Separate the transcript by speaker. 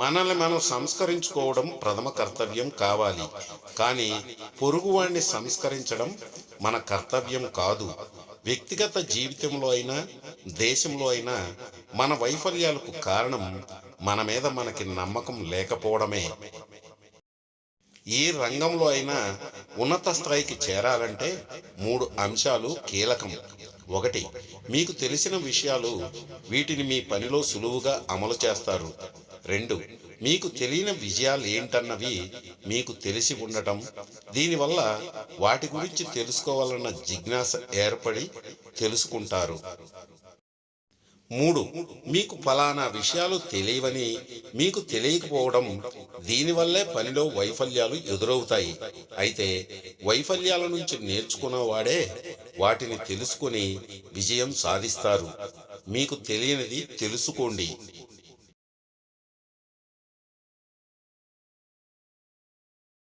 Speaker 1: మనల్ని మనం సంస్కరించుకోవడం ప్రథమ కర్తవ్యం కావాలి. కానీ పొరుగువాణ్ణి సంస్కరించడం మన కర్తవ్యం కాదు. వ్యక్తిగత జీవితంలో అయినా దేశంలో అయినా మన వైఫల్యాలకు కారణం మన మీద మనకి నమ్మకం లేకపోవడమే. ఏ రంగంలో అయినా ఉన్నత స్థాయికి చేరాలంటే మూడు అంశాలు కీలకం. ఒకటి మీకు తెలిసిన విషయాలు వీటిని మీ పనిలో సులువుగా అమలు చేస్తారు. రెండు మీకు తెలియని విజయాలు ఏంటన్నవి మీకు తెలిసి ఉండటం దీనివల్ల వాటి గురించి తెలుసుకోవాలన్న జిజ్ఞాస ఏర్పడి తెలుసుకుంటారు. మూడు మీకు ఫలానా విషయాలు తెలియవని మీకు తెలియకపోవడం దీనివల్లే పనిలో వైఫల్యాలు ఎదురవుతాయి. అయితే వైఫల్యాల నుంచి నేర్చుకున్నవాడే వాటిని తెలుసుకుని విజయం సాధిస్తారు. మీకు తెలియనిది తెలుసుకోండి.